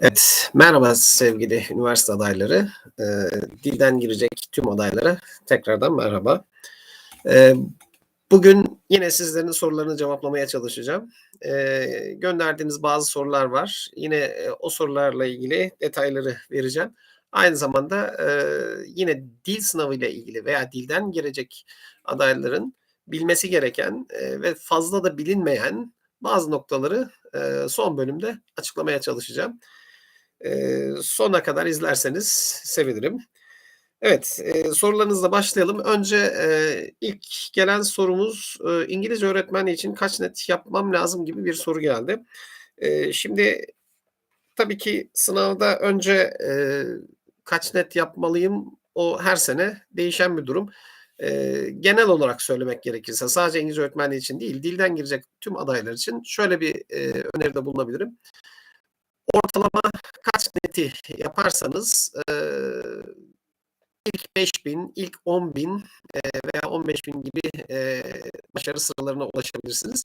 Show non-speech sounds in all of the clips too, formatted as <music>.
Evet, merhaba sevgili üniversite adayları. Ee, dilden girecek tüm adaylara tekrardan merhaba. Ee, bugün yine sizlerin sorularını cevaplamaya çalışacağım. Ee, gönderdiğiniz bazı sorular var. Yine e, o sorularla ilgili detayları vereceğim. Aynı zamanda e, yine dil sınavı ile ilgili veya dilden girecek adayların bilmesi gereken e, ve fazla da bilinmeyen bazı noktaları e, son bölümde açıklamaya çalışacağım. Eee, sona kadar izlerseniz sevinirim. Evet, eee, sorularınızla başlayalım. Önce, eee, ilk gelen sorumuz, eee, İngilizce öğretmeni için kaç net yapmam lazım gibi bir soru geldi. Eee, şimdi tabii ki sınavda önce, eee, kaç net yapmalıyım, o her sene değişen bir durum. Eee, genel olarak söylemek gerekirse sadece İngilizce öğretmenliği için değil, dilden girecek tüm adaylar için şöyle bir, eee, öneride bulunabilirim. Ortalama neti yaparsanız, eee, ilk 5000, ilk 10.000 eee, veya 15.000 gibi, eee, başarı sıralarına ulaşabilirsiniz.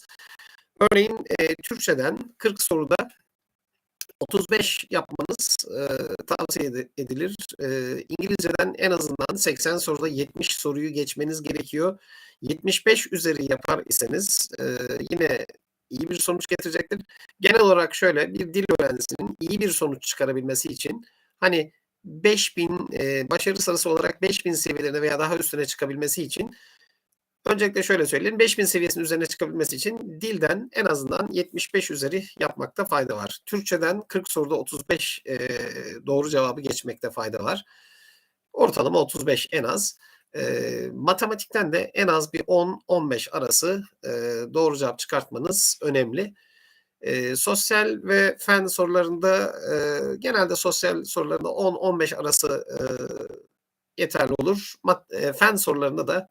Örneğin, eee, Türkçeden 40 soruda 35 yapmanız, eee, tavsiye edi edilir. Eee, İngilizceden en azından 80 soruda 70 soruyu geçmeniz gerekiyor. 75 üzeri yapar iseniz, eee, yine iyi bir sonuç getirecektir. Genel olarak şöyle, bir dil öğrencisinin iyi bir sonuç çıkarabilmesi için, hani, 5000 eee, başarı sırası olarak 5000 seviyelerine veya daha üstüne çıkabilmesi için öncelikle şöyle söyleyeyim, 5000 seviyesinin üzerine çıkabilmesi için dilden en azından 75 üzeri yapmakta fayda var. Türkçeden 40 soruda 35, eee, doğru cevabı geçmekte fayda var. Ortalama 35 en az. Eee, matematikten de en az bir 10-15 arası, eee, doğru cevap çıkartmanız önemli. Eee, sosyal ve fen sorularında, eee, genelde sosyal sorularında 10-15 arası, eee, yeterli olur. Mat eee, fen sorularında da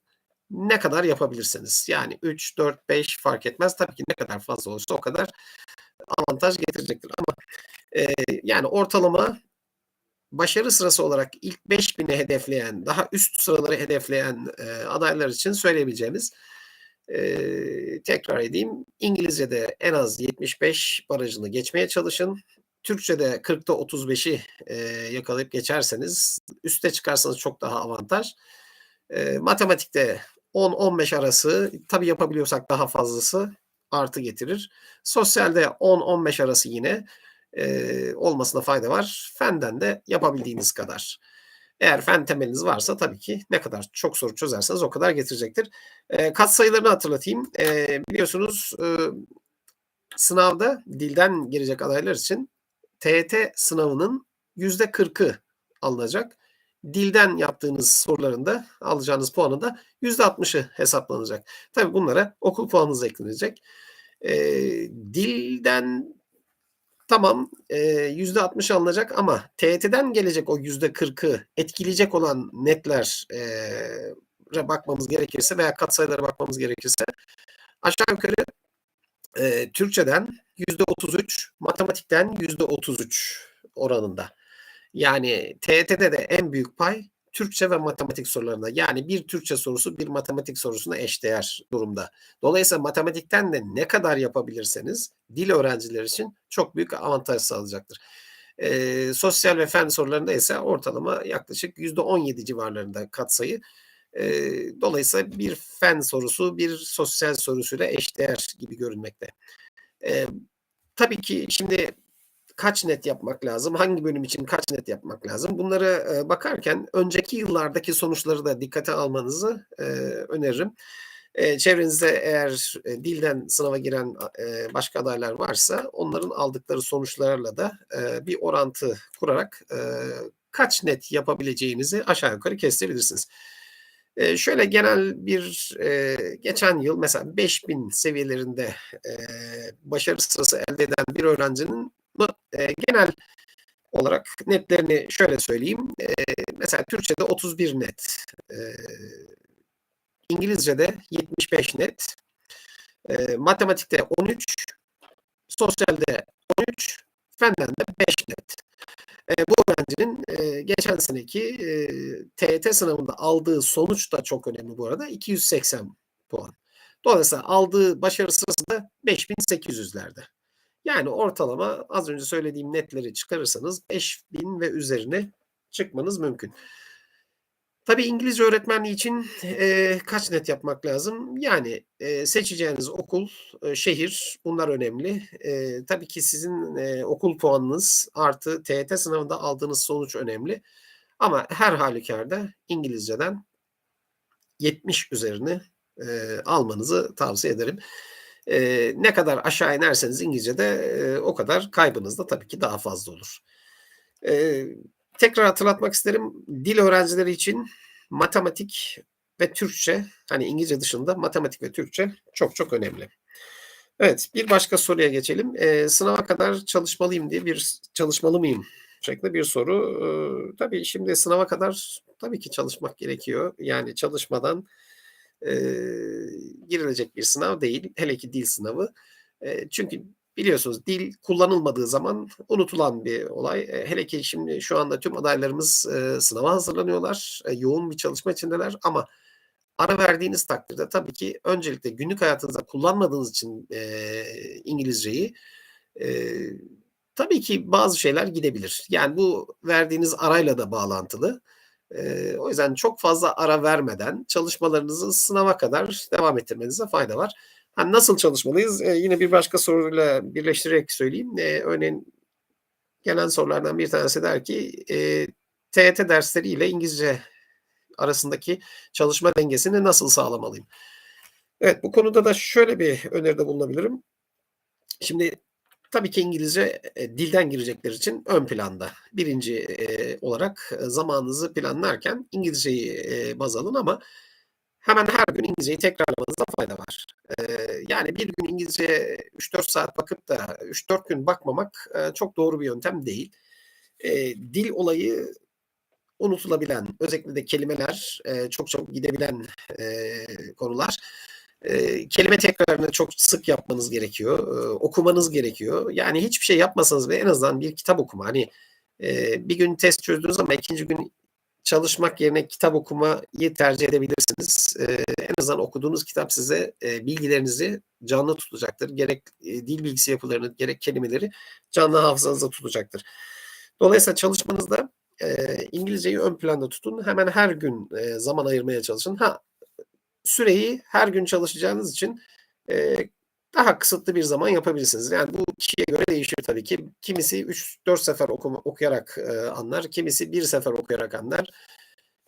ne kadar yapabilirsiniz. Yani 3, 4, 5 fark etmez. Tabii ki ne kadar fazla olursa o kadar avantaj getirecektir ama, eee, yani ortalama başarı sırası olarak ilk 5000'i hedefleyen, daha üst sıraları hedefleyen, eee, adaylar için söyleyebileceğimiz, eee, tekrar edeyim, İngilizcede en az 75 barajını geçmeye çalışın. Türkçede 40'ta 35'i, eee, yakalayıp geçerseniz, üste çıkarsanız çok daha avantaj. Eee, matematikte 10-15 arası, tabii yapabiliyorsak daha fazlası artı getirir. Sosyalde 10-15 arası yine, eee, olmasına fayda var. Fenden de yapabildiğiniz kadar. Eğer fen temeliniz varsa tabii ki ne kadar çok soru çözerseniz o kadar getirecektir. Eee, katsayılarını hatırlatayım. Eee, biliyorsunuz, ııı, sınavda dilden girecek adaylar için TYT sınavının %40'ı alınacak. Dilden yaptığınız soruların da alacağınız puanın da %60'ı hesaplanacak. Tabii bunlara okul puanınız eklenecek. Eee, dilden tamam, eee, %60 alınacak ama TYT'den gelecek o %40'ı etkileyecek olan netler re bakmamız gerekirse veya katsayılara bakmamız gerekirse aşağı yukarı, eee, Türkçeden %33, matematikten %33 oranında. Yani TYT'de de en büyük pay Türkçe ve matematik sorularında. Yani bir Türkçe sorusu bir matematik sorusuna eşdeğer durumda. Dolayısıyla matematikten de ne kadar yapabilirseniz dil öğrencileri için çok büyük avantaj sağlayacaktır. Eee, sosyal ve fen sorularında ise ortalama yaklaşık %17 civarlarında katsayı. Eee, dolayısıyla bir fen sorusu bir sosyal sorusuyla eşdeğer gibi görünmekte. Eee, tabii ki şimdi kaç net yapmak lazım, hangi bölüm için kaç net yapmak lazım? Bunlara, eee, bakarken önceki yıllardaki sonuçları da dikkate almanızı, eee, öneririm. Eee, çevrenizde eğer, eee, dilden sınava giren, eee, başka adaylar varsa onların aldıkları sonuçlarla da, eee, bir orantı kurarak, eee, kaç net yapabileceğinizi aşağı yukarı kestirebilirsiniz. Eee, şöyle genel bir, eee, geçen yıl mesela 5000 seviyelerinde, eee, başarı sırası elde eden bir öğrencinin mı eee, genel olarak netlerini şöyle söyleyeyim. Eee, mesela Türkçede 31 net, eee, İngilizcede 75 net, eee, matematikte 13, sosyalde 13, fenden de 5 net. Eee, bu öğrencinin, eee, geçen seneki, eee, TYT sınavında aldığı sonuç da çok önemli bu arada, 280 puan. Dolayısıyla aldığı başarı sırası da 5800'lerde. Yani ortalama az önce söylediğim netleri çıkarırsanız 5000 ve üzerine çıkmanız mümkün. Tabii İngilizce öğretmenliği için e, kaç net yapmak lazım? Yani e, seçeceğiniz okul, e, şehir bunlar önemli. E, tabii ki sizin e, okul puanınız artı TYT sınavında aldığınız sonuç önemli. Ama her halükarda İngilizceden 70 üzerine e, almanızı tavsiye ederim. E, ne kadar aşağı inerseniz İngilizce'de e, o kadar kaybınız da tabii ki daha fazla olur. E, tekrar hatırlatmak isterim. Dil öğrencileri için matematik ve Türkçe, hani İngilizce dışında matematik ve Türkçe çok çok önemli. Evet, bir başka soruya geçelim. E, sınava kadar çalışmalıyım diye bir çalışmalı mıyım şeklinde bir soru. E, tabii şimdi sınava kadar tabii ki çalışmak gerekiyor. Yani çalışmadan e, girilecek bir sınav değil. Hele ki dil sınavı. E, çünkü biliyorsunuz dil kullanılmadığı zaman unutulan bir olay. E, hele ki şimdi şu anda tüm adaylarımız e, sınava hazırlanıyorlar. E, yoğun bir çalışma içindeler ama ara verdiğiniz takdirde tabii ki öncelikle günlük hayatınızda kullanmadığınız için e, İngilizceyi e, tabii ki bazı şeyler gidebilir. Yani bu verdiğiniz arayla da bağlantılı. E, o yüzden çok fazla ara vermeden çalışmalarınızı sınava kadar devam ettirmenize fayda var. Ha, nasıl çalışmalıyız? E, yine bir başka soruyla birleştirerek söyleyeyim. E, örneğin gelen sorulardan bir tanesi der ki e, TET dersleri ile İngilizce arasındaki çalışma dengesini nasıl sağlamalıyım? Evet bu konuda da şöyle bir öneride bulunabilirim. Şimdi tabii ki İngilizce e, dilden girecekler için ön planda. Birinci e, olarak zamanınızı planlarken İngilizceyi e, baz alın ama hemen her gün İngilizceyi tekrarlamanızda fayda var. Yani bir gün İngilizce 3-4 saat bakıp da 3-4 gün bakmamak e, çok doğru bir yöntem değil. E, dil olayı unutulabilen, özellikle de kelimeler e, çok gidebilen e, konular. E, kelime tekrarını çok sık yapmanız gerekiyor. E, okumanız gerekiyor. Yani hiçbir şey yapmasanız ve en azından bir kitap okuma. Hani e, bir gün test çözdünüz ama ikinci gün çalışmak yerine kitap okumayı tercih edebilirsiniz. E, en azından okuduğunuz kitap size bilgilerinizi canlı tutacaktır. Gerek dil bilgisi yapılarını gerek kelimeleri canlı hafızanızda tutacaktır. Dolayısıyla çalışmanızda İngilizceyi ön planda tutun. Hemen her gün zaman ayırmaya çalışın. Ha süreyi her gün çalışacağınız için e, daha kısıtlı bir zaman yapabilirsiniz. Yani bu kişiye göre değişir tabii ki. Kimisi 3-4 sefer okuma, okuyarak e, anlar, kimisi bir sefer okuyarak anlar.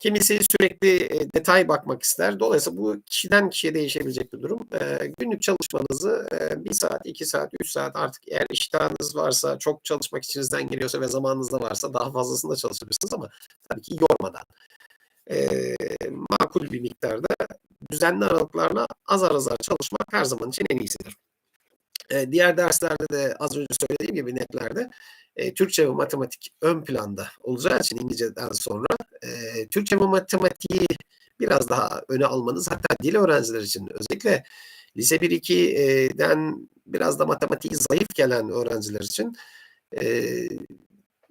Kimisi sürekli e, detay bakmak ister. Dolayısıyla bu kişiden kişiye değişebilecek bir durum. E, günlük çalışmanızı e, 1 saat, 2 saat, 3 saat artık eğer iştahınız varsa, çok çalışmak içinizden geliyorsa ve zamanınız da varsa daha fazlasını da çalışabilirsiniz ama tabii ki yormadan. E, makul bir miktarda düzenli aralıklarla azar azar çalışmak her zaman için en iyisidir. E, diğer derslerde de az önce söylediğim gibi netlerde e, Türkçe ve matematik ön planda olacağı için İngilizceden sonra e, Türkçe ve matematiği biraz daha öne almanız hatta dil öğrenciler için özellikle lise 1-2'den biraz da matematiği zayıf gelen öğrenciler için e,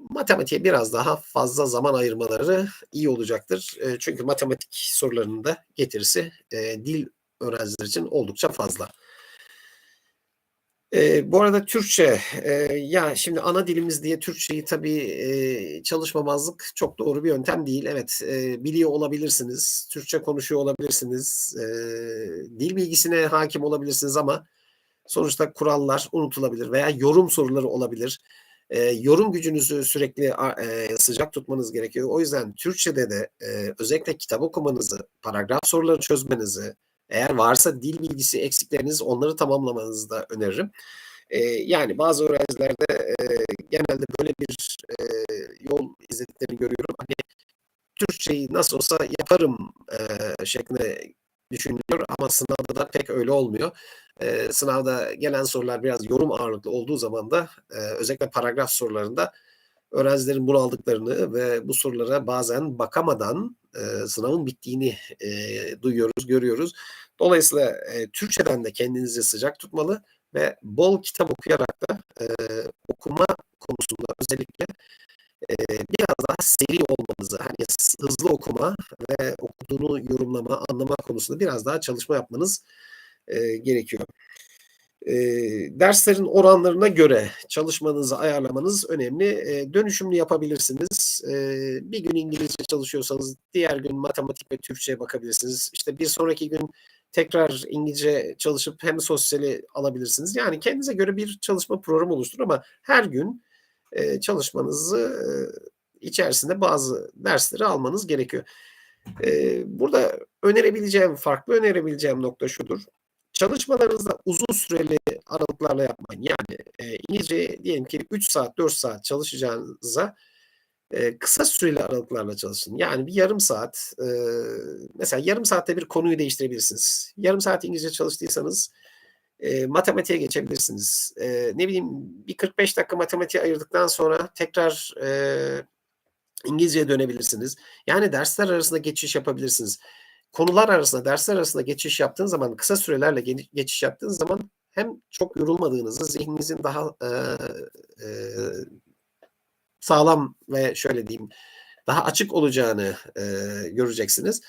matematiğe biraz daha fazla zaman ayırmaları iyi olacaktır. E, çünkü matematik sorularının da getirisi e, dil öğrenciler için oldukça fazla. E, bu arada Türkçe, e, ya şimdi ana dilimiz diye Türkçeyi tabii e, çalışmamazlık çok doğru bir yöntem değil. Evet, e, biliyor olabilirsiniz, Türkçe konuşuyor olabilirsiniz, e, dil bilgisine hakim olabilirsiniz ama sonuçta kurallar unutulabilir veya yorum soruları olabilir. E, yorum gücünüzü sürekli e, sıcak tutmanız gerekiyor. O yüzden Türkçe'de de e, özellikle kitap okumanızı, paragraf soruları çözmenizi, eğer varsa dil bilgisi eksikleriniz onları tamamlamanızı da öneririm. E, yani bazı öğrencilerde e, genelde böyle bir e, yol izlediklerini görüyorum. Hani Türkçeyi nasıl olsa yaparım e, şeklinde düşünülüyor ama sınavda da pek öyle olmuyor. Ee, sınavda gelen sorular biraz yorum ağırlıklı olduğu zaman da e, özellikle paragraf sorularında öğrencilerin bunu aldıklarını ve bu sorulara bazen bakamadan e, sınavın bittiğini e, duyuyoruz, görüyoruz. Dolayısıyla e, Türkçeden de kendinizi sıcak tutmalı ve bol kitap okuyarak da e, okuma konusunda özellikle e, biraz daha seri olmanızı, hani hızlı okuma ve okuduğunu yorumlama, anlama konusunda biraz daha çalışma yapmanız e, gerekiyor. Eee, derslerin oranlarına göre çalışmanızı ayarlamanız önemli. Eee, dönüşümlü yapabilirsiniz. Eee, bir gün İngilizce çalışıyorsanız diğer gün matematik ve Türkçeye bakabilirsiniz. İşte bir sonraki gün tekrar İngilizce çalışıp hem sosyali alabilirsiniz. Yani kendinize göre bir çalışma programı oluşturun ama her gün, eee, çalışmanızı, eee, içerisinde bazı dersleri almanız gerekiyor. Eee, burada önerebileceğim, farklı önerebileceğim nokta şudur: Çalışmalarınızı uzun süreli aralıklarla yapmayın. Yani, eee, İngilizceyi diyelim ki 3 saat, 4 saat çalışacağınıza, eee, kısa süreli aralıklarla çalışın. Yani bir yarım saat, eee, mesela yarım saatte bir konuyu değiştirebilirsiniz. Yarım saat İngilizce çalıştıysanız, eee, matematiğe geçebilirsiniz. Eee, ne bileyim, bir 45 dakika matematiğe ayırdıktan sonra tekrar, eee, İngilizceye dönebilirsiniz. Yani dersler arasında geçiş yapabilirsiniz. Konular arasında, dersler arasında geçiş yaptığınız zaman, kısa sürelerle geçiş yaptığınız zaman hem çok yorulmadığınızı, zihninizin daha, eee, eee, sağlam ve şöyle diyeyim, daha açık olacağını, eee, göreceksiniz.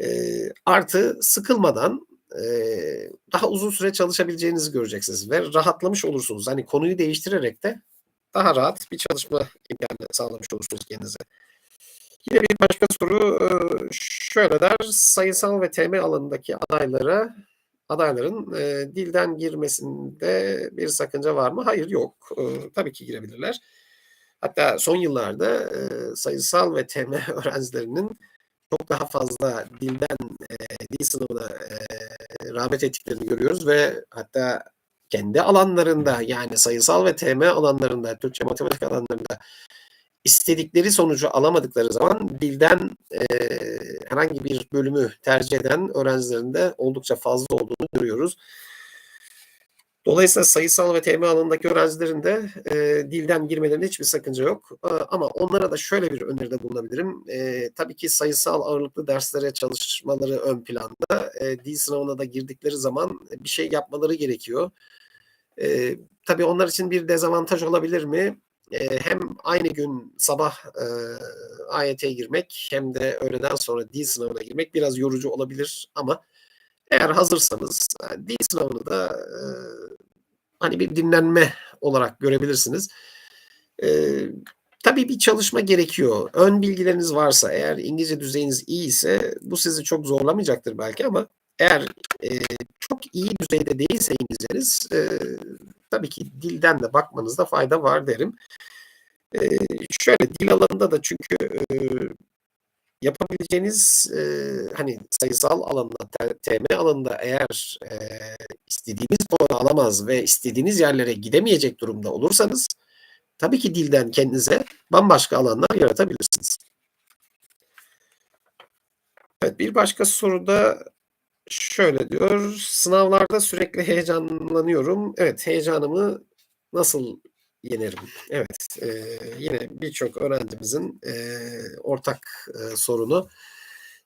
Eee, artı sıkılmadan, eee, daha uzun süre çalışabileceğinizi göreceksiniz ve rahatlamış olursunuz. Hani konuyu değiştirerek de daha rahat bir çalışma imkânı sağlamış olursunuz kendinize. Yine bir başka soru, eee, şöyle der: Sayısal ve TM alanındaki adaylara adayların, eee, dilden girmesinde bir sakınca var mı? Hayır, yok. Iıı, tabii ki girebilirler. Hatta son yıllarda, eee, sayısal ve TM <laughs> öğrencilerinin çok daha fazla dilden, eee, dil sınavına, eee, rağbet ettiklerini görüyoruz ve hatta kendi alanlarında, yani sayısal ve TM alanlarında, Türkçe, matematik alanlarında istedikleri sonucu alamadıkları zaman dilden, eee, herhangi bir bölümü tercih eden öğrencilerin de oldukça fazla olduğunu görüyoruz. Dolayısıyla sayısal ve TM alanındaki öğrencilerin de, eee, dilden girmelerinde hiçbir sakınca yok. Aaa, ama onlara da şöyle bir öneride bulunabilirim. Eee, tabii ki sayısal ağırlıklı derslere çalışmaları ön planda. Eee, dil sınavına da girdikleri zaman bir şey yapmaları gerekiyor. Eee, tabii onlar için bir dezavantaj olabilir mi? Eee, hem aynı gün sabah, eee, AYT'ye girmek hem de öğleden sonra dil sınavına girmek biraz yorucu olabilir ama eğer hazırsanız, eee, dil sınavını da, eee, hani bir dinlenme olarak görebilirsiniz. Eee, tabii bir çalışma gerekiyor. Ön bilgileriniz varsa, eğer İngilizce düzeyiniz iyiyse bu sizi çok zorlamayacaktır belki ama eğer, eee, çok iyi düzeyde değilse İngilizceniz, eee, tabii ki dilden de bakmanızda fayda var derim. Eee, şöyle, dil alanında da çünkü, eee, yapabileceğiniz, eee, hani sayısal alanda, te TM alanında eğer, eee, istediğiniz puanı alamaz ve istediğiniz yerlere gidemeyecek durumda olursanız tabii ki dilden kendinize bambaşka alanlar yaratabilirsiniz. Evet, bir başka soruda şöyle diyor: Sınavlarda sürekli heyecanlanıyorum. Evet, heyecanımı nasıl yenerim? Evet, eee, yine birçok öğrencimizin, eee, ortak, eee, sorunu.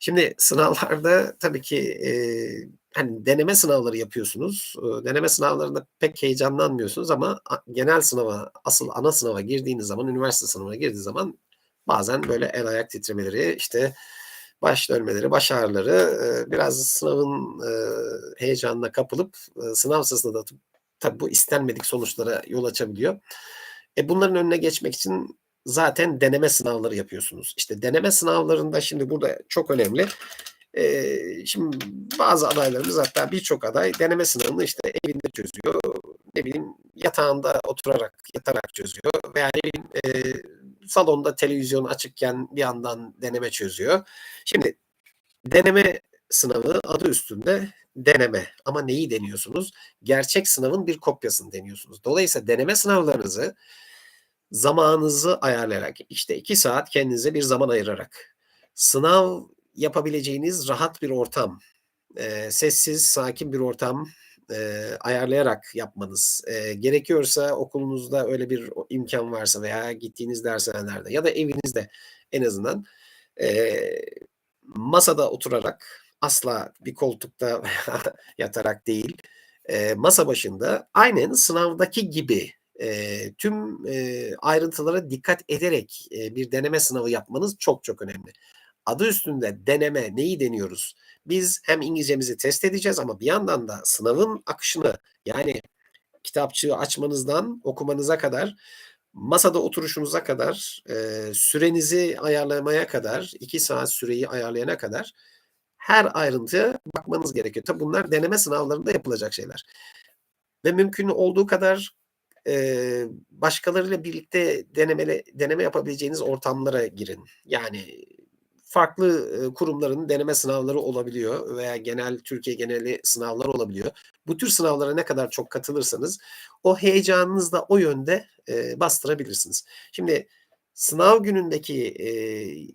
Şimdi sınavlarda tabii ki, eee, hani deneme sınavları yapıyorsunuz. Iıı, deneme sınavlarında pek heyecanlanmıyorsunuz ama genel sınava, asıl ana sınava girdiğiniz zaman, üniversite sınavına girdiğiniz zaman bazen böyle el ayak titremeleri, işte baş dönmeleri, baş ağrıları, eee, biraz sınavın, eee, heyecanına kapılıp, ııı, sınav sırasında da tabii bu istenmedik sonuçlara yol açabiliyor. E, bunların önüne geçmek için zaten deneme sınavları yapıyorsunuz. İşte deneme sınavlarında şimdi burada çok önemli. Eee, şimdi bazı adaylarımız hatta birçok aday deneme sınavını işte evinde çözüyor. Ne bileyim, yatağında oturarak, yatarak çözüyor veya ne bileyim, eee, salonda televizyon açıkken bir yandan deneme çözüyor. Şimdi deneme sınavı adı üstünde deneme ama neyi deniyorsunuz? Gerçek sınavın bir kopyasını deniyorsunuz. Dolayısıyla deneme sınavlarınızı zamanınızı ayarlayarak, işte 2 saat kendinize bir zaman ayırarak, sınav yapabileceğiniz rahat bir ortam, eee, sessiz, sakin bir ortam, eee, ayarlayarak yapmanız, eee, gerekiyorsa okulunuzda öyle bir o imkân varsa veya gittiğiniz dershanelerde ya da evinizde en azından, eee, masada oturarak, asla bir koltukta <laughs> yatarak değil, eee, masa başında aynen sınavdaki gibi, eee, tüm, eee, ayrıntılara dikkat ederek, eee, bir deneme sınavı yapmanız çok çok önemli. Adı üstünde deneme, neyi deniyoruz? Biz hem İngilizcemizi test edeceğiz ama bir yandan da sınavın akışını, yani kitapçığı açmanızdan okumanıza kadar, masada oturuşunuza kadar, eee, sürenizi ayarlamaya kadar, 2 saat süreyi ayarlayana kadar her ayrıntıya bakmanız gerekiyor. Tabii bunlar deneme sınavlarında yapılacak şeyler. Ve mümkün olduğu kadar, eee, başkalarıyla birlikte denemeli deneme yapabileceğiniz ortamlara girin. Yani farklı, kurumların deneme sınavları olabiliyor veya genel Türkiye geneli sınavlar olabiliyor. Bu tür sınavlara ne kadar çok katılırsanız o heyecanınızı da o yönde, eee, bastırabilirsiniz. Şimdi sınav günündeki, eee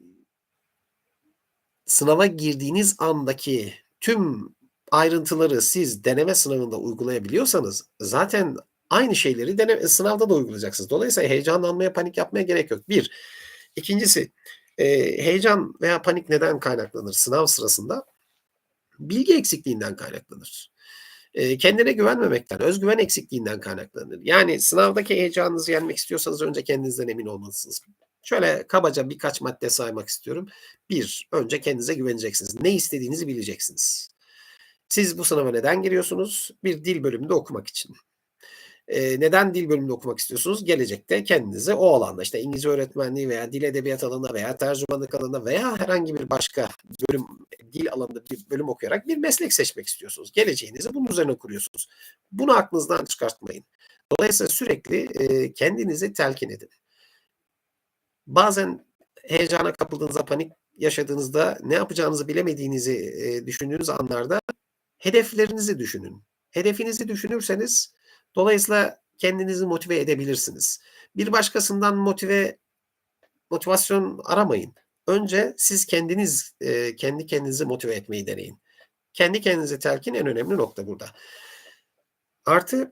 sınava girdiğiniz andaki tüm ayrıntıları siz deneme sınavında uygulayabiliyorsanız zaten aynı şeyleri dene sınavda da uygulayacaksınız. Dolayısıyla heyecanlanmaya, panik yapmaya gerek yok. 1. 2'ncisi, eee, heyecan veya panik neden kaynaklanır sınav sırasında? Bilgi eksikliğinden kaynaklanır. Eee, kendine güvenmemekten, öz güven eksikliğinden kaynaklanır. Yani sınavdaki heyecanınızı yenmek istiyorsanız önce kendinizden emin olmalısınız. Şöyle kabaca birkaç madde saymak istiyorum. 1. Önce kendinize güveneceksiniz. Ne istediğinizi bileceksiniz. Siz bu sınava neden giriyorsunuz? Bir dil bölümünde okumak için. Eee, neden dil bölümünde okumak istiyorsunuz? Gelecekte kendinizi o alanda, işte İngilizce öğretmenliği veya dil edebiyat alanında veya tercümanlık alanında veya herhangi bir başka bölüm, dil alanında bir bölüm okuyarak bir meslek seçmek istiyorsunuz. Geleceğinizi bunun üzerine kuruyorsunuz. Bunu aklınızdan çıkartmayın. Dolayısıyla sürekli, eee, kendinizi telkin edin. Bazen heyecana kapıldığınızda, panik yaşadığınızda, ne yapacağınızı bilemediğinizi, eee, düşündüğünüz anlarda hedeflerinizi düşünün. Hedefinizi düşünürseniz dolayısıyla kendinizi motive edebilirsiniz. Bir başkasından motive motivasyon aramayın. Önce siz kendiniz, eee, kendi kendinizi motive etmeyi deneyin. Kendi kendinize telkin en önemli nokta burada. Artı,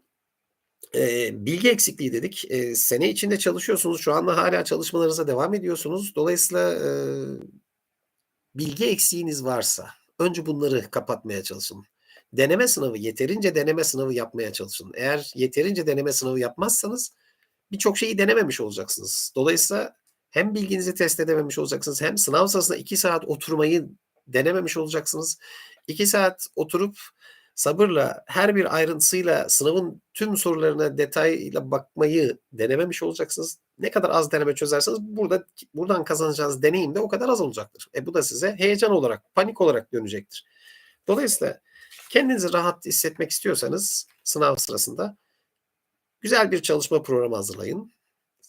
eee, bilgi eksikliği dedik. Eee, sene içinde çalışıyorsunuz. Şu anda hâlâ çalışmalarınıza devam ediyorsunuz. Dolayısıyla, eee, bilgi eksiğiniz varsa önce bunları kapatmaya çalışın. Deneme sınavı, yeterince deneme sınavı yapmaya çalışın. Eğer yeterince deneme sınavı yapmazsanız birçok şeyi denememiş olacaksınız. Dolayısıyla hem bilginizi test edememiş olacaksınız hem sınav sırasında 2 saat oturmayı denememiş olacaksınız. 2 saat oturup sabırla, her bir ayrıntısıyla sınavın tüm sorularına detaylı bakmayı denememiş olacaksınız. Ne kadar az deneme çözerseniz burada buradan kazanacağınız deneyim de o kadar az olacaktır. E, bu da size heyecan olarak, panik olarak dönecektir. Dolayısıyla kendinizi rahat hissetmek istiyorsanız sınav sırasında güzel bir çalışma programı hazırlayın.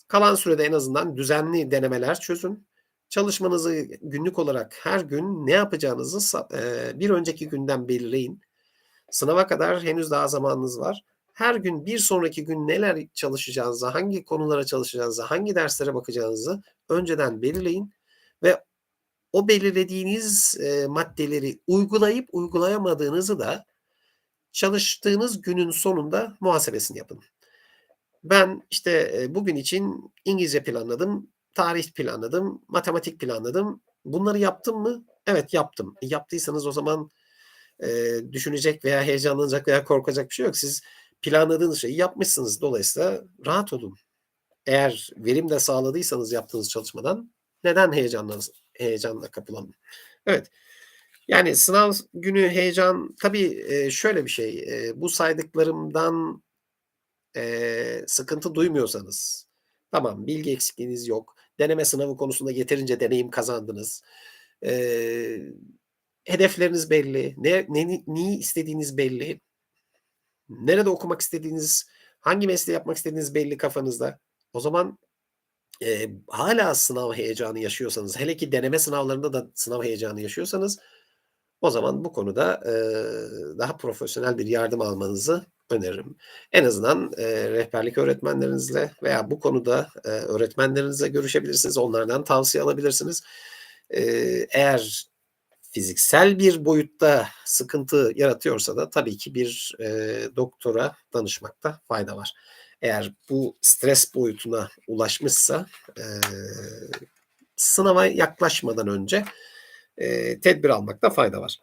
Kalan sürede en azından düzenli denemeler çözün. Çalışmanızı günlük olarak her gün ne yapacağınızı eee, bir önceki günden belirleyin. Sınava kadar henüz daha zamanınız var. Her gün bir sonraki gün neler çalışacağınızı, hangi konulara çalışacağınızı, hangi derslere bakacağınızı önceden belirleyin ve o belirlediğiniz, eee, maddeleri uygulayıp uygulayamadığınızı da çalıştığınız günün sonunda muhasebesini yapın. Ben, işte, eee, bugün için İngilizce planladım, tarih planladım, matematik planladım. Bunları yaptım mı? Evet, yaptım. E, yaptıysanız o zaman, eee, düşünecek veya heyecanlanacak veya korkacak bir şey yok. Siz planladığınız şeyi yapmışsınız. Dolayısıyla rahat olun. Eğer verim de sağladıysanız yaptığınız çalışmadan neden heyecanlansın heyecanla kapılalım? Evet. Yani sınav günü heyecan tabii, eee, şöyle bir şey, eee, bu saydıklarımdan, eee, sıkıntı duymuyorsanız, tamam bilgi eksikliğiniz yok, deneme sınavı konusunda yeterince deneyim kazandınız, hedefleriniz belli, ne neni neyi istediğiniz belli, nerede okumak istediğiniz, hangi mesleği yapmak istediğiniz belli kafanızda. O zaman, eee, hâlâ sınav heyecanı yaşıyorsanız, hele ki deneme sınavlarında da sınav heyecanı yaşıyorsanız o zaman bu konuda, eee, daha profesyonel bir yardım almanızı öneririm. En azından, eee, rehberlik öğretmenlerinizle veya bu konuda, eee, öğretmenlerinizle görüşebilirsiniz, onlardan tavsiye alabilirsiniz. Eee, eğer fiziksel bir boyutta sıkıntı yaratıyorsa da tabii ki bir, eee, doktora danışmakta fayda var. Eğer bu stres boyutuna ulaşmışsa, eee, sınava yaklaşmadan önce, eee, tedbir almakta fayda var.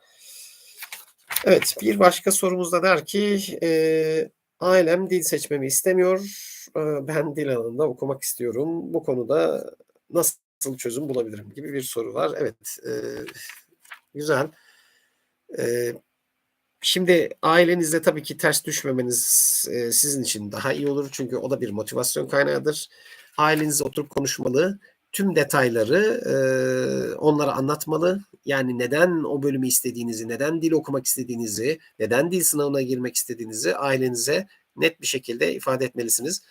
Evet, bir başka sorumuz da der ki, eee, ailem dil seçmemi istemiyor. Eee, ben dil alanında okumak istiyorum. Bu konuda nasıl çözüm bulabilirim gibi bir soru var. Evet, eee, güzel. Eee, Şimdi ailenizle tabii ki ters düşmemeniz, eee, sizin için daha iyi olur. Çünkü o da bir motivasyon kaynağıdır. Ailenizle oturup konuşmalı. Tüm detayları, eee, onlara anlatmalı. Yani neden o bölümü istediğinizi, neden dil okumak istediğinizi, neden dil sınavına girmek istediğinizi ailenize net bir şekilde ifade etmelisiniz.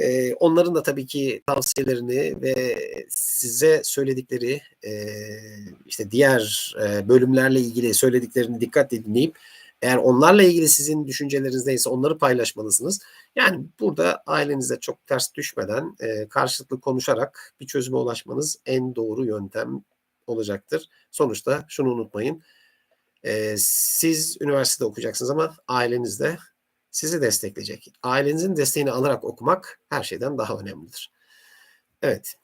Eee, onların da tabii ki tavsiyelerini ve size söyledikleri, eee, işte diğer, eee, bölümlerle ilgili söylediklerini dikkatle dinleyip eğer onlarla ilgili sizin düşünceleriniz neyse onları paylaşmalısınız. Yani burada ailenizle çok ters düşmeden, eee, karşılıklı konuşarak bir çözüme ulaşmanız en doğru yöntem olacaktır. Sonuçta şunu unutmayın, eee, siz üniversitede okuyacaksınız ama aileniz de sizi destekleyecek. Ailenizin desteğini alarak okumak her şeyden daha önemlidir. Evet.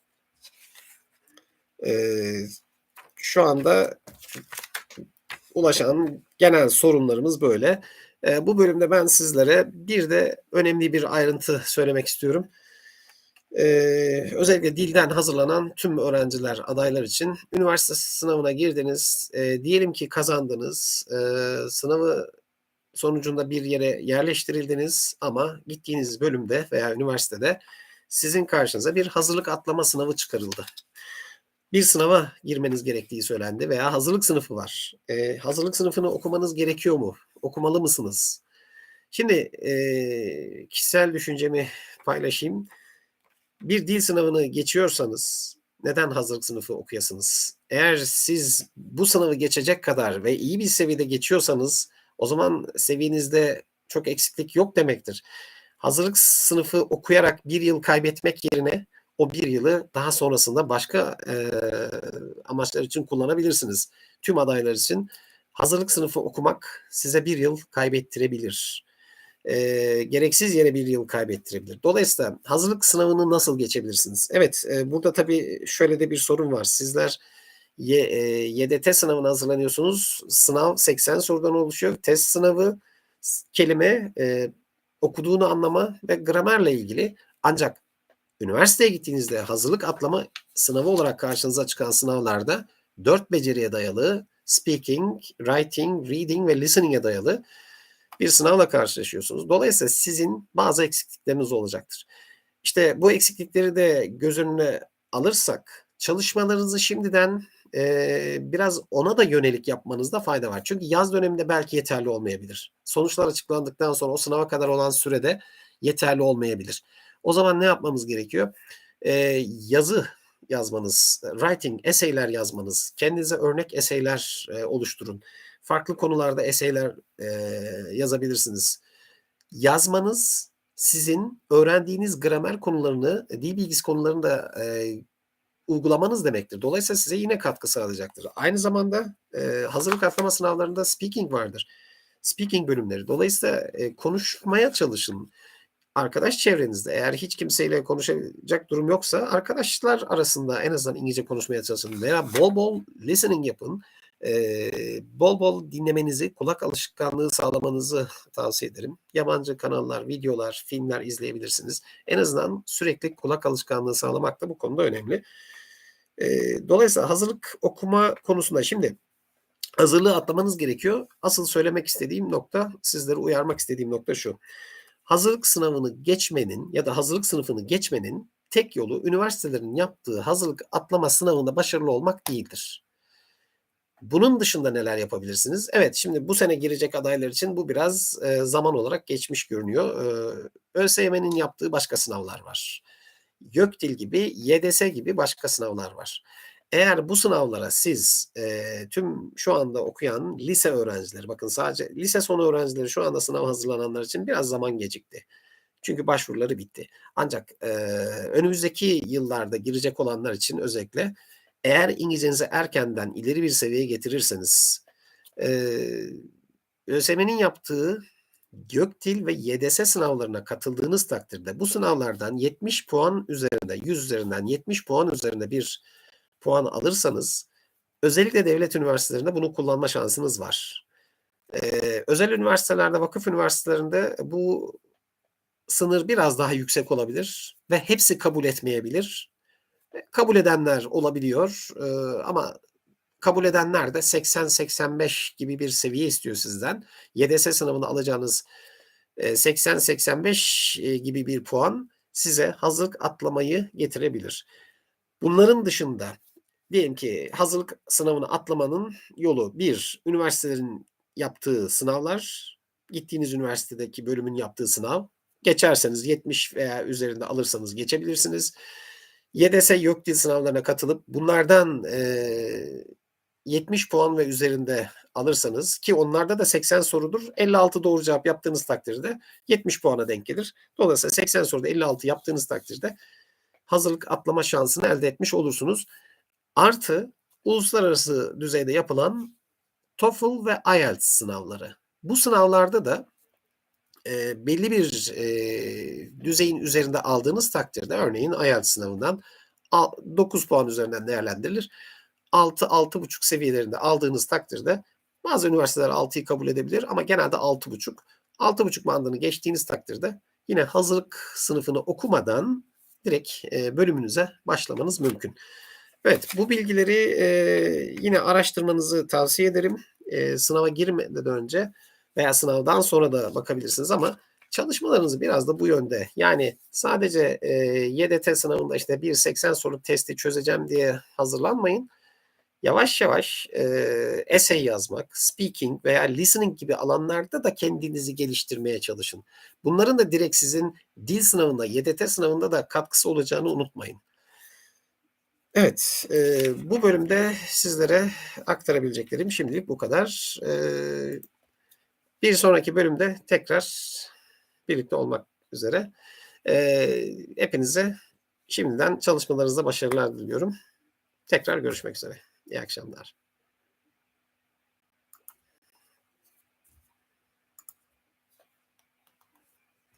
Eee, şu anda ulaşan genel sorunlarımız böyle. Eee, bu bölümde ben sizlere bir de önemli bir ayrıntı söylemek istiyorum. Eee, özellikle dilden hazırlanan tüm öğrenciler, adaylar için üniversite sınavına girdiniz, eee, diyelim ki kazandınız, eee, sınavı sonucunda bir yere yerleştirildiniz ama gittiğiniz bölümde veya üniversitede sizin karşınıza bir hazırlık atlama sınavı çıkarıldı. Bir sınava girmeniz gerektiği söylendi veya hazırlık sınıfı var. Eee, hazırlık sınıfını okumanız gerekiyor mu? Okumalı mısınız? Şimdi, eee, kişisel düşüncemi paylaşayım. Bir dil sınavını geçiyorsanız neden hazırlık sınıfı okuyasınız? Eğer siz bu sınavı geçecek kadar ve iyi bir seviyede geçiyorsanız o zaman seviyenizde çok eksiklik yok demektir. Hazırlık sınıfı okuyarak bir yıl kaybetmek yerine o bir yılı daha sonrasında başka, eee, amaçlar için kullanabilirsiniz. Tüm adaylar için hazırlık sınıfı okumak size bir yıl kaybettirebilir. Eee, gereksiz yere bir yıl kaybettirebilir. Dolayısıyla hazırlık sınavını nasıl geçebilirsiniz? Evet, eee, burada tabii şöyle de bir sorun var. Sizler Y eee, YDT sınavına hazırlanıyorsunuz. Sınav 80 sorudan oluşuyor. Test sınavı kelime, eee, okuduğunu anlama ve gramerle ilgili. Ancak üniversiteye gittiğinizde hazırlık atlama sınavı olarak karşınıza çıkan sınavlarda 4 beceriye dayalı speaking, writing, reading ve listening'e dayalı bir sınavla karşılaşıyorsunuz. Dolayısıyla sizin bazı eksiklikleriniz olacaktır. İşte bu eksiklikleri de göz önüne alırsak çalışmalarınızı şimdiden, eee, biraz ona da yönelik yapmanızda fayda var. Çünkü yaz döneminde belki yeterli olmayabilir. Sonuçlar açıklandıktan sonra o sınava kadar olan sürede yeterli olmayabilir. O zaman ne yapmamız gerekiyor? Eee, yazı yazmanız, writing, essay'ler yazmanız, kendinize örnek essay'ler, eee, oluşturun. Farklı konularda essay'ler, eee, yazabilirsiniz. Yazmanız sizin öğrendiğiniz gramer konularını, dil bilgisi konularını da, eee, uygulamanız demektir. Dolayısıyla size yine katkı sağlayacaktır. Aynı zamanda, eee, hazırlık atlama sınavlarında speaking vardır. Speaking bölümleri. Dolayısıyla, eee, konuşmaya çalışın. Arkadaş çevrenizde eğer hiç kimseyle konuşacak durum yoksa arkadaşlar arasında en azından İngilizce konuşmaya çalışın veya bol bol listening yapın. Eee, bol bol dinlemenizi, kulak alışkanlığı sağlamanızı <laughs> tavsiye ederim. Yabancı kanallar, videolar, filmler izleyebilirsiniz. En azından sürekli kulak alışkanlığı sağlamak da bu konuda önemli. Eee, dolayısıyla hazırlık okuma konusunda şimdi hazırlığı atlamanız gerekiyor. Asıl söylemek istediğim nokta, sizleri uyarmak istediğim nokta şu: Hazırlık sınavını geçmenin ya da hazırlık sınıfını geçmenin tek yolu üniversitelerin yaptığı hazırlık atlama sınavında başarılı olmak değildir. Bunun dışında neler yapabilirsiniz? Evet, şimdi bu sene girecek adaylar için bu biraz, eee, zaman olarak geçmiş görünüyor. Eee, ÖSYM'nin yaptığı başka sınavlar var. YÖKDİL gibi, YDS gibi başka sınavlar var. Eğer bu sınavlara siz, eee, tüm şu anda okuyan lise öğrencileri, bakın sadece lise sonu öğrencileri şu anda sınava hazırlananlar için biraz zaman gecikti. Çünkü başvuruları bitti. Ancak, eee, önümüzdeki yıllarda girecek olanlar için özellikle eğer İngilizcenizi erkenden ileri bir seviyeye getirirseniz, eee, ÖSYM'nin yaptığı YÖKDİL ve YDS sınavlarına katıldığınız takdirde bu sınavlardan 70 puan üzerinde, 100 üzerinden 70 puan üzerinde bir puan alırsanız özellikle devlet üniversitelerinde bunu kullanma şansınız var. Eee, özel üniversitelerde, vakıf üniversitelerinde bu sınır biraz daha yüksek olabilir ve hepsi kabul etmeyebilir. Eee, kabul edenler olabiliyor, eee, ama kabul edenler de 80-85 gibi bir seviye istiyor sizden. YDS sınavını alacağınız e, 80-85 e, gibi bir puan size hazırlık atlamayı getirebilir. Bunların dışında diyelim ki hazırlık sınavını atlamanın yolu bir, üniversitelerin yaptığı sınavlar, gittiğiniz üniversitedeki bölümün yaptığı sınav. Geçerseniz 70 veya üzerinde alırsanız geçebilirsiniz. YDS yok dil sınavlarına katılıp bunlardan e, 70 puan ve üzerinde alırsanız ki onlarda da 80 sorudur. 56 doğru cevap yaptığınız takdirde 70 puana denk gelir. Dolayısıyla 80 soruda 56 yaptığınız takdirde hazırlık atlama şansını elde etmiş olursunuz. Artı uluslararası düzeyde yapılan TOEFL ve IELTS sınavları. Bu sınavlarda da e, belli bir e, düzeyin üzerinde aldığınız takdirde örneğin IELTS sınavından 9 puan üzerinden değerlendirilir. 6-6,5 seviyelerinde aldığınız takdirde bazı üniversiteler 6'yı kabul edebilir ama genelde 6,5. 6,5 bandını geçtiğiniz takdirde yine hazırlık sınıfını okumadan direkt e, bölümünüze başlamanız mümkün. Evet bu bilgileri e, yine araştırmanızı tavsiye ederim. E, sınava girmeden önce veya sınavdan sonra da bakabilirsiniz ama çalışmalarınızı biraz da bu yönde. Yani sadece e, YDT sınavında işte bir 80 soru testi çözeceğim diye hazırlanmayın. Yavaş yavaş e, essay yazmak, speaking veya listening gibi alanlarda da kendinizi geliştirmeye çalışın. Bunların da direkt sizin dil sınavında, YDT sınavında da katkısı olacağını unutmayın. Evet, e, bu bölümde sizlere aktarabileceklerim şimdilik bu kadar. E, bir sonraki bölümde tekrar birlikte olmak üzere. E, hepinize şimdiden çalışmalarınızda başarılar diliyorum. Tekrar görüşmek üzere. İyi akşamlar.